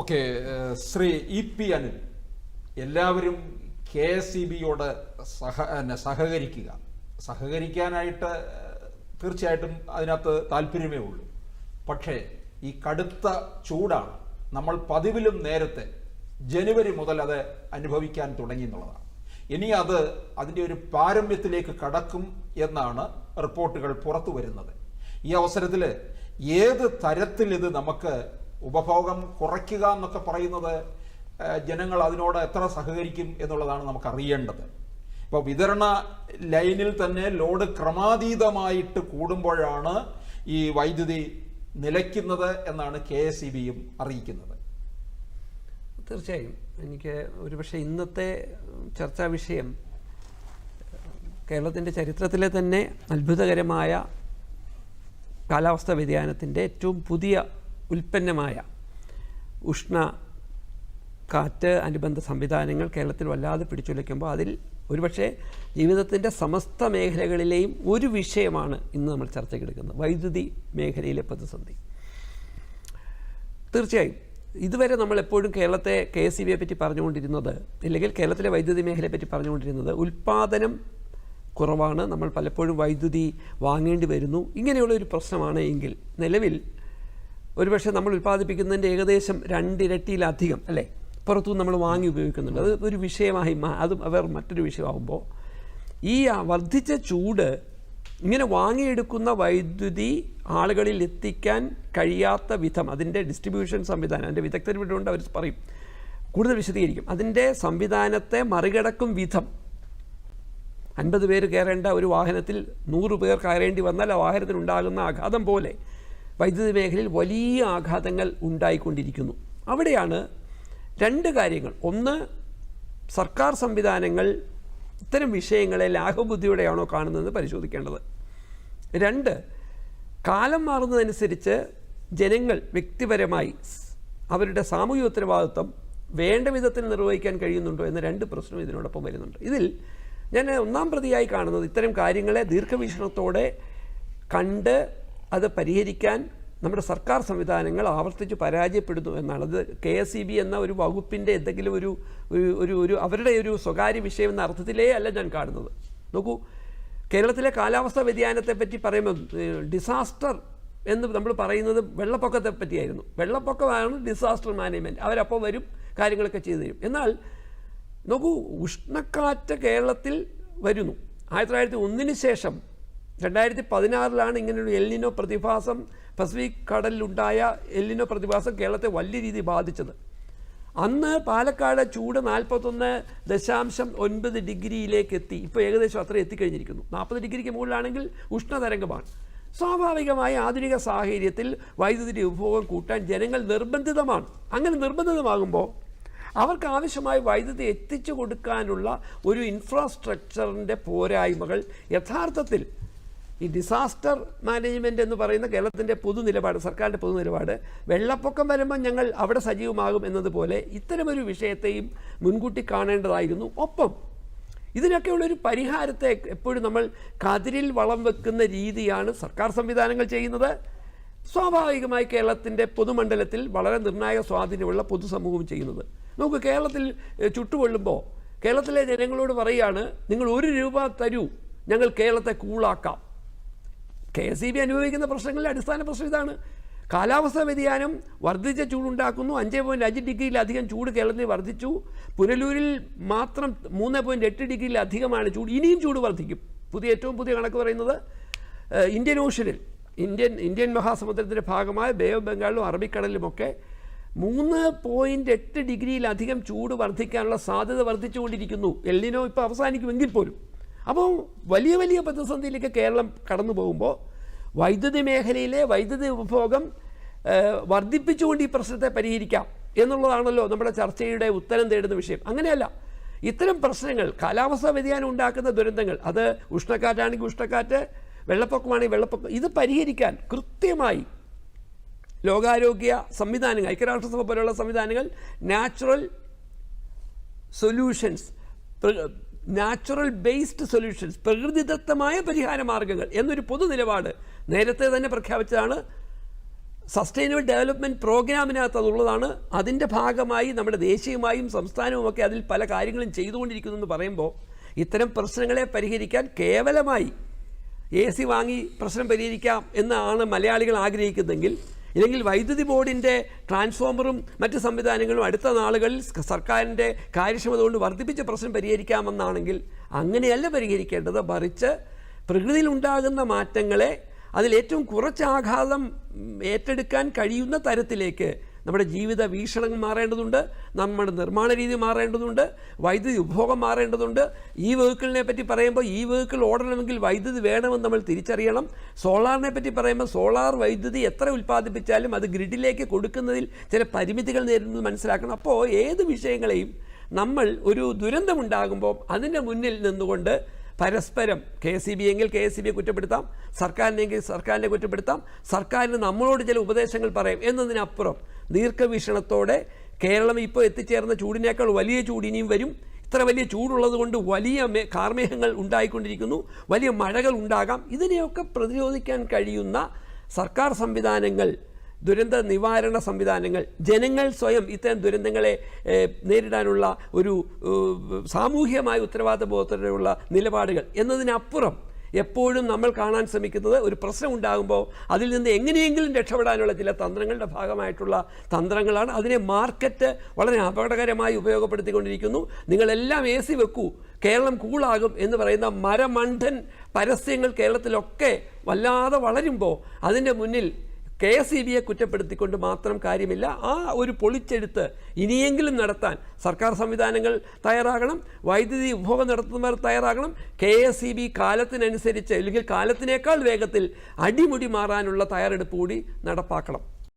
Okay Shri E P Anil എല്ലാവരും K S E ബിയോട് സഹ സഹകരിക്കുക. സഹകരിക്കാനായിട്ട് തീർച്ചയായിട്ടും അതിനകത്ത് താല്പര്യമേ ഉള്ളൂ. പക്ഷേ ഈ കടുത്ത ചൂടാണ് നമ്മൾ പതിവിലും നേരത്തെ ജനുവരി മുതൽ അത് അനുഭവിക്കാൻ തുടങ്ങി എന്നുള്ളതാണ്. ഇനി അത് അതിന്റെ ഒരു പാരമ്യത്തിലേക്ക് കടക്കും എന്നാണ് റിപ്പോർട്ടുകൾ പുറത്തു വരുന്നത്. ഈ അവസരത്തിൽ ഏത് തരത്തിൽ ഇത് നമുക്ക് ഉപഭോഗം കുറയ്ക്കുക എന്നൊക്കെ പറയുന്നത് ജനങ്ങൾ അതിനോട് എത്ര സഹകരിക്കും എന്നുള്ളതാണ് നമുക്ക് അറിയേണ്ടത് ഇപ്പോൾ വിതരണ ലൈനിൽ തന്നെ ലോഡ് ക്രമാതീതമായിട്ട് കൂടുമ്പോഴാണ് ഈ വൈദ്യുതി നിലയ്ക്കുന്നത് എന്നാണ് കെ എസ് ബിയും അറിയിക്കുന്നത്. തീർച്ചയായും. എനിക്ക് ഒരുപക്ഷെ ഇന്നത്തെ ചർച്ചാ വിഷയം കേരളത്തിന്റെ ചരിത്രത്തിലെ തന്നെ അത്ഭുതകരമായ കാലാവസ്ഥാ വ്യതിയാനത്തിന്റെ ഏറ്റവും പുതിയ ഉൽപ്പന്നമായ ഉഷ്ണ കാറ്റ് അനുബന്ധ സംവിധാനങ്ങൾ കേരളത്തിൽ വല്ലാതെ പിടിച്ചുലയ്ക്കുമ്പോൾ അതിൽ ഒരുപക്ഷെ ജീവിതത്തിന്റെ സമസ്ത മേഖലകളിലെയും ഒരു വിഷയമാണ് ഇന്ന് നമ്മൾ ചർച്ചയ്ക്ക് എടുക്കുന്നത് വൈദ്യുതി മേഖലയിലെ പ്രതിസന്ധി. തീർച്ചയായും ഇതുവരെ നമ്മൾ എപ്പോഴും കേരളത്തെ കെ എസ് സി ബിയെ പറ്റി പറഞ്ഞുകൊണ്ടിരുന്നത് അല്ലെങ്കിൽ കേരളത്തിലെ വൈദ്യുതി മേഖലയെ പറ്റി പറഞ്ഞുകൊണ്ടിരുന്നത് ഉൽപ്പാദനം കുറവാണ്. നമ്മൾ പലപ്പോഴും വൈദ്യുതി വാങ്ങേണ്ടി വരുന്നു. ഇങ്ങനെയുള്ള ഒരു പ്രശ്നമാണ് എങ്കിൽ നിലവിൽ ഒരുപക്ഷെ നമ്മൾ ഉൽപ്പാദിപ്പിക്കുന്നതിന്റെ ഏകദേശം രണ്ടിരട്ടിയിലധികം അല്ലേ? പുറത്തുനിന്ന് നമ്മൾ വാങ്ങി ഉപയോഗിക്കുന്നുണ്ട്. അത് ഒരു വിഷയമായി അത് വേറെ മറ്റൊരു വിഷയമാകുമ്പോൾ ഈ വർദ്ധിച്ച ചൂട് ഇങ്ങനെ വാങ്ങിയെടുക്കുന്ന വൈദ്യുതി ആളുകളിൽ എത്തിക്കാൻ കഴിയാത്ത വിധം അതിന്റെ ഡിസ്ട്രിബ്യൂഷൻ സംവിധാനം അതിന്റെ വിദഗ്ധർ വിടുകൊണ്ട് അവർ പറയും. കൂടുതൽ വിശദീകരിക്കും. അതിന്റെ സംവിധാനത്തെ മറികടക്കും വിധം അൻപത് പേര് കയറേണ്ട ഒരു വാഹനത്തിൽ നൂറ് പേർ കയറേണ്ടി വന്നാൽ ആ വാഹനത്തിനുണ്ടാകുന്ന ആഘാതം പോലെ വൈദ്യുതി മേഖലയിൽ വലിയ ആഘാതങ്ങൾ ഉണ്ടായിക്കൊണ്ടിരിക്കുന്നു. അവിടെയാണ് രണ്ട് കാര്യങ്ങൾ. ഒന്ന് സർക്കാർ സംവിധാനങ്ങൾ ഇത്തരം വിഷയങ്ങളെ ലാഘബുദ്ധിയോടെയാണോ കാണുന്നത് പരിശോധിക്കേണ്ടത്. രണ്ട് കാലം മാറുന്നതനുസരിച്ച് ജനങ്ങൾ വ്യക്തിപരമായി അവരുടെ സാമൂഹിക ഉത്തരവാദിത്വം വേണ്ട വിധത്തിൽ നിർവഹിക്കാൻ കഴിയുന്നുണ്ടോ എന്ന രണ്ട് പ്രശ്നം ഇതിനോടൊപ്പം വരുന്നുണ്ട്. ഇതിൽ ഞാൻ ഒന്നാം പ്രതിയായി കാണുന്നത് ഇത്തരം കാര്യങ്ങളെ ദീർഘവീക്ഷണത്തോടെ കണ്ട് അത് പരിഹരിക്കാൻ നമ്മുടെ സർക്കാർ സംവിധാനങ്ങൾ ആവർത്തിച്ച് പരാജയപ്പെടുന്നു എന്നാണ്. അത് കെ എസ് ഇ ബി എന്ന ഒരു വകുപ്പിന്റെ എന്തെങ്കിലും ഒരു ഒരു ഒരു അവരുടെ ഒരു സ്വകാര്യ വിഷയം എന്ന അർത്ഥത്തിലേ അല്ല ഞാൻ കാണുന്നത്. നോക്കൂ കേരളത്തിലെ കാലാവസ്ഥാ വ്യതിയാനത്തെ പറ്റി പറയുമ്പോൾ ഡിസാസ്റ്റർ എന്ന് നമ്മൾ പറയുന്നത് വെള്ളപ്പൊക്കത്തെ പറ്റിയായിരുന്നു വെള്ളപ്പൊക്കമാണ് ഡിസാസ്റ്റർ മാനേജ്മെന്റ് അവരപ്പോൾ വരും കാര്യങ്ങളൊക്കെ ചെയ്തു തരും. എന്നാൽ നോക്കൂ ഉഷ്ണക്കാറ്റ് കേരളത്തിൽ വരുന്നു. ആയിരത്തി തൊള്ളായിരത്തി ഒന്നിന് ശേഷം രണ്ടായിരത്തി പതിനാറിലാണ് ഇങ്ങനൊരു എല്ലിനോ പ്രതിഭാസം പസഫിക് കടലിലുണ്ടായ എല്ലിനോ പ്രതിഭാസം കേരളത്തെ വലിയ രീതി ബാധിച്ചത്. അന്ന് പാലക്കാട് ചൂട് നാൽപ്പത്തൊന്ന് ദശാംശം ഒൻപത് ഡിഗ്രിയിലേക്ക് എത്തി ഇപ്പോൾ ഏകദേശം അത്ര എത്തിക്കഴിഞ്ഞിരിക്കുന്നു. നാൽപ്പത് ഡിഗ്രിക്ക് മുകളിലാണെങ്കിൽ ഉഷ്ണതരംഗമാണ്. സ്വാഭാവികമായ ആധുനിക സാഹചര്യത്തിൽ വൈദ്യുതി ഉപഭോഗം കൂട്ടാൻ ജനങ്ങൾ നിർബന്ധിതമാണ്. അങ്ങനെ നിർബന്ധിതമാകുമ്പോൾ അവർക്ക് ആവശ്യമായ വൈദ്യുതി എത്തിച്ചു കൊടുക്കാനുള്ള ഒരു ഇൻഫ്രാസ്ട്രക്ചറിന്റെ പോരായ്മകൾ യഥാർത്ഥത്തിൽ ഈ ഡിസാസ്റ്റർ മാനേജ്മെന്റ് എന്ന് പറയുന്ന കേരളത്തിന്റെ പൊതു നിലപാട് സർക്കാരിന്റെ പൊതു നിലപാട് വെള്ളപ്പൊക്കം വരുമ്പോൾ ഞങ്ങൾ അവിടെ സജീവമാകും എന്നതുപോലെ ഇത്തരമൊരു വിഷയത്തെയും മുൻകൂട്ടി കാണേണ്ടതായിരുന്നു. ഒപ്പം ഇതിനൊക്കെയുള്ളൊരു പരിഹാരത്തെ എപ്പോഴും നമ്മൾ കതിരിൽ വളം വെക്കുന്ന രീതിയാണ് സർക്കാർ സംവിധാനങ്ങൾ ചെയ്യുന്നത്. സ്വാഭാവികമായി കേരളത്തിന്റെ പൊതുമണ്ഡലത്തിൽ വളരെ നിർണായക സ്വാധീനമുള്ള പൊതുസമൂഹവും ചെയ്യുന്നത്. നമുക്ക് കേരളത്തിൽ ചുട്ടുകൊള്ളുമ്പോൾ കേരളത്തിലെ ജനങ്ങളോട് പറയുകയാണ് നിങ്ങൾ ഒരു രൂപ തരൂ ഞങ്ങൾ കേരളത്തെ കൂളാക്കാം. കെ എസ് ഇ ബി അനുഭവിക്കുന്ന പ്രശ്നങ്ങളിലെ അടിസ്ഥാന പ്രശ്നം ഇതാണ്. കാലാവസ്ഥാ വ്യതിയാനം വർദ്ധിച്ച ചൂടുണ്ടാക്കുന്നു. അഞ്ച് പോയിന്റ് അഞ്ച് ഡിഗ്രിയിലധികം ചൂട് കേരളത്തിൽ വർദ്ധിച്ചു. പുനലൂരിൽ മാത്രം മൂന്ന് പോയിന്റ് എട്ട് ഡിഗ്രിയിലധികമാണ് ചൂട്. ഇനിയും ചൂട് വർദ്ധിക്കും. പുതിയ ഏറ്റവും പുതിയ കണക്ക് പറയുന്നത് ഇന്ത്യൻ ഓഷ്യനിൽ. ഇന്ത്യൻ ഇന്ത്യൻ മഹാസമുദ്രത്തിന്റെ ഭാഗമായ ബേ ഓഫ് ബംഗാളിലും അറബിക്കടലിലുമൊക്കെ മൂന്ന് പോയിന്റ് എട്ട് ഡിഗ്രിയിലധികം ചൂട് വർദ്ധിക്കാനുള്ള സാധ്യത വർദ്ധിച്ചുകൊണ്ടിരിക്കുന്നു. എല്ലിനോ ഇപ്പോൾ അവസാനിക്കുമെങ്കിൽ പോലും. അപ്പോൾ വലിയ വലിയ പ്രതിസന്ധിയിലേക്ക് കേരളം കടന്നു പോകുമ്പോൾ വൈദ്യുതി മേഖലയിലെ വൈദ്യുതി ഉപഭോഗം വർദ്ധിപ്പിച്ചുകൊണ്ട് ഈ പ്രശ്നത്തെ പരിഹരിക്കാം എന്നുള്ളതാണല്ലോ നമ്മുടെ ചർച്ചയുടെ ഉത്തരം തേടുന്ന വിഷയം. അങ്ങനെയല്ല. ഇത്തരം പ്രശ്നങ്ങൾ കാലാവസ്ഥാ വ്യതിയാനം ഉണ്ടാക്കുന്ന ദുരന്തങ്ങൾ അത് ഉഷ്ണക്കാറ്റാണെങ്കിൽ ഉഷ്ണക്കാറ്റ് വെള്ളപ്പൊക്കമാണെങ്കിൽ വെള്ളപ്പൊക്കം ഇത് പരിഹരിക്കാൻ കൃത്യമായി ലോകാരോഗ്യ സംവിധാനങ്ങൾ ഐക്യരാഷ്ട്രസഭ പോലുള്ള സംവിധാനങ്ങൾ natural solutions natural based solutions പ്രകൃതിദത്തമായ പരിഹാര മാർഗങ്ങൾ എന്നൊരു പൊതു നിലപാട് നേരത്തെ തന്നെ പ്രഖ്യാപിച്ചതാണ്. സസ്റ്റൈനബിൾ ഡെവലപ്മെന്റ് പ്രോഗ്രാമിനകത്ത് അതുള്ളതാണ്. അതിന്റെ ഭാഗമായി നമ്മുടെ ദേശീയമായും സംസ്ഥാനവുമൊക്കെ അതിൽ പല കാര്യങ്ങളും ചെയ്തുകൊണ്ടിരിക്കുന്നു എന്ന് പറയുമ്പോൾ ഇത്തരം പ്രശ്നങ്ങളെ പരിഹരിക്കാൻ കേവലമായി എ സി വാങ്ങി പ്രശ്നം പരിഹരിക്കാം എന്നാണ് മലയാളികൾ ആഗ്രഹിക്കുന്നതെങ്കിൽ ഇല്ലെങ്കിൽ വൈദ്യുതി ബോർഡിന്റെ ട്രാൻസ്ഫോമറും മറ്റ് സംവിധാനങ്ങളും അടുത്ത നാളുകളിൽ സർക്കാരിന്റെ കാര്യക്ഷമത കൊണ്ട് വർദ്ധിപ്പിച്ച പ്രശ്നം പരിഹരിക്കാമെന്നാണെങ്കിൽ അങ്ങനെയല്ല പരിഹരിക്കേണ്ടത്. മറിച്ച് പ്രകൃതിയിലുണ്ടാകുന്ന മാറ്റങ്ങളെ അതിലേറ്റവും കുറച്ച് ആഘാതം ഏറ്റെടുക്കാൻ കഴിയുന്ന തരത്തിലേക്ക് നമ്മുടെ ജീവിത വീക്ഷണങ്ങൾ മാറേണ്ടതുണ്ട് നമ്മുടെ നിർമ്മാണ രീതി മാറേണ്ടതുണ്ട് വൈദ്യുതി ഉപഭോഗം മാറേണ്ടതുണ്ട്. ഈ വെഹിക്കിളിനെ പറ്റി പറയുമ്പോൾ ഈ വെഹിക്കിൾ ഓടണമെങ്കിൽ വൈദ്യുതി വേണമെന്ന് നമ്മൾ തിരിച്ചറിയണം. സോളാറിനെ പറ്റി പറയുമ്പോൾ സോളാർ വൈദ്യുതി എത്ര ഉൽപ്പാദിപ്പിച്ചാലും അത് ഗ്രിഡിലേക്ക് കൊടുക്കുന്നതിൽ ചില പരിമിതികൾ നേരിടുന്നത് മനസ്സിലാക്കണം. അപ്പോൾ ഏത് വിഷയങ്ങളെയും നമ്മൾ ഒരു ദുരന്തമുണ്ടാകുമ്പോൾ അതിന്റെ മുന്നിൽ നിന്നുകൊണ്ട് പരസ്പരം കെ എസ് സി ബി എങ്കിൽ കെ എസ് സി ബിയെ കുറ്റപ്പെടുത്താം സർക്കാരിനെങ്കിൽ സർക്കാരിനെ കുറ്റപ്പെടുത്താം സർക്കാരിന് നമ്മളോട് ചില ഉപദേശങ്ങൾ പറയും എന്നതിനപ്പുറം ദീർഘവീക്ഷണത്തോടെ കേരളം ഇപ്പോൾ എത്തിച്ചേർന്ന ചൂടിനേക്കാൾ വലിയ ചൂട് വരും. ഇത്ര വലിയ ചൂടുള്ളത് കൊണ്ട് വലിയ മേ കാർമേഹങ്ങൾ ഉണ്ടായിക്കൊണ്ടിരിക്കുന്നു വലിയ മഴകൾ ഉണ്ടാകാം. ഇതിനെയൊക്കെ പ്രതിരോധിക്കാൻ കഴിയുന്ന സർക്കാർ സംവിധാനങ്ങൾ ദുരന്ത നിവാരണ സംവിധാനങ്ങൾ. ജനങ്ങൾ സ്വയം ഇത്തരം ദുരന്തങ്ങളെ നേരിടാനുള്ള ഒരു സാമൂഹ്യമായ ഉത്തരവാദിത്തബോധത്തിലുള്ള നിലപാടുകൾ എന്നതിനപ്പുറം എപ്പോഴും നമ്മൾ കാണാൻ ശ്രമിക്കുന്നത് ഒരു പ്രശ്നം ഉണ്ടാകുമ്പോൾ അതിൽ നിന്ന് എങ്ങനെയെങ്കിലും രക്ഷപ്പെടാനുള്ള ചില തന്ത്രങ്ങളുടെ ഭാഗമായിട്ടുള്ള തന്ത്രങ്ങളാണ്. അതിനെ മാർക്കറ്റ് വളരെ അപകടകരമായി ഉപയോഗപ്പെടുത്തിക്കൊണ്ടിരിക്കുന്നു. നിങ്ങളെല്ലാം എ സി വെക്കൂ. കേരളം കൂളാകും എന്ന് പറയുന്ന മരമണ്ഠൻ പരസ്യങ്ങൾ കേരളത്തിലൊക്കെ വല്ലാതെ വളരുമ്പോൾ അതിന്റെ മുന്നിൽ കെ എസ് ഇ ബിയെ കുറ്റപ്പെടുത്തിക്കൊണ്ട് മാത്രം കാര്യമില്ല. ആ ഒരു പൊളിച്ചെടുത്ത് ഇനിയെങ്കിലും നടത്താൻ സർക്കാർ സംവിധാനങ്ങൾ തയ്യാറാകണം. വൈദ്യുതി ഉപഭോഗം നടത്തുന്നവർ തയ്യാറാകണം. കെ എസ് ഇ ബി കാലത്തിനനുസരിച്ച് അല്ലെങ്കിൽ കാലത്തിനേക്കാൾ വേഗത്തിൽ അടിമുടി മാറാനുള്ള തയ്യാറെടുപ്പ് കൂടി നടപ്പാക്കണം.